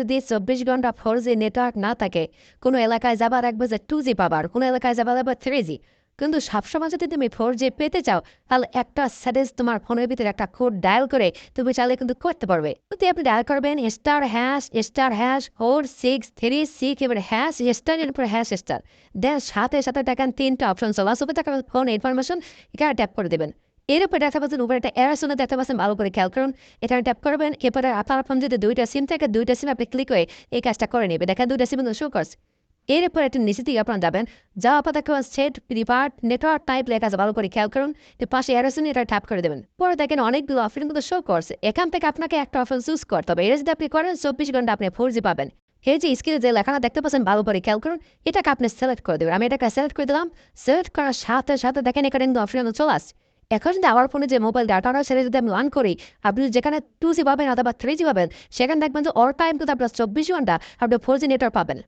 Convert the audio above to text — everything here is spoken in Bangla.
যদি চব্বিশ ঘণ্টা ফোর জি নেটওয়ার্ক না থাকে কোনো এলাকায় যাবার এক বাজে টু জি পাবার কোনো এলাকায় যাবার আবার থ্রি জি। কিন্তু সবসময় যদি তুমি ফোর জি পেতে চাও তাহলে একটা স্যাটেজ তোমার ফোনের ভিতরে একটা কোড ডায়াল করে তুমি চাইলে কিন্তু করতে পারবে যদি আপনি ডায়াল করবেন star hash star hash four six three six এবার হ্যাশ স্টার এর উপর হ্যাশ স্টার দেন সাথে সাথে দেখেন তিনটা অপশন চলে আসবে ফোন ইনফরমেশন এখানে ট্যাপ করে দেবেন। এর উপরে দেখা পাচ্ছেন উপরে একটা এরাসনে দেখতে পাচ্ছেন ভালো করে খেয়াল করুন এখানে ট্যাপ করবেন এরপরে আপনার ফোন যদি দুইটা সিম থাকে দুইটা সিম আপনি ক্লিক করে এই কাজটা করে নেবে দেখেন দুইটা সিম শো করছে এর উপরে একটা নিচে দিকে আপনারা যাবেন যা আপনার দেখতে সেট প্রিপার্ট নেটওয়ার্ক টাইপ লেখা আছে ভালো করে খেয়াল করুন তো পাশে এরাসনে এটা ট্যাপ করে দেবেন পরে দেখেন অনেকগুলো অপশন কিন্তু শো করছে এখান থেকে আপনাকে একটা অপশন চুজ করতে হবে এটা যদি আপনি করেন চব্বিশ ঘণ্টা আপনি ফোর জি পাবেন এই যে স্ক্রিনে যে লেখাটা দেখতে পাচ্ছেন ভালো করে খেয়াল করুন এটাকে আপনি সিলেক্ট করে দেবেন আমি এটাকে সিলেক্ট করে দিলাম সিলেক্ট করার সাথে সাথে দেখেন এখানে কিন্তু অপশন চলে আসছে এখন যদি আমার ফোনে যে মোবাইল ডাটাটা সেটা যদি আমি অন করি, আপনি যেখানে টু জি পাবেন অথবা থ্রি জি পাবেন, সেখানে দেখবেন যে অল টাইম কিন্তু আপনার চব্বিশ ঘণ্টা আপনি ফোর জি নেটওয়ার্ক পাবেন।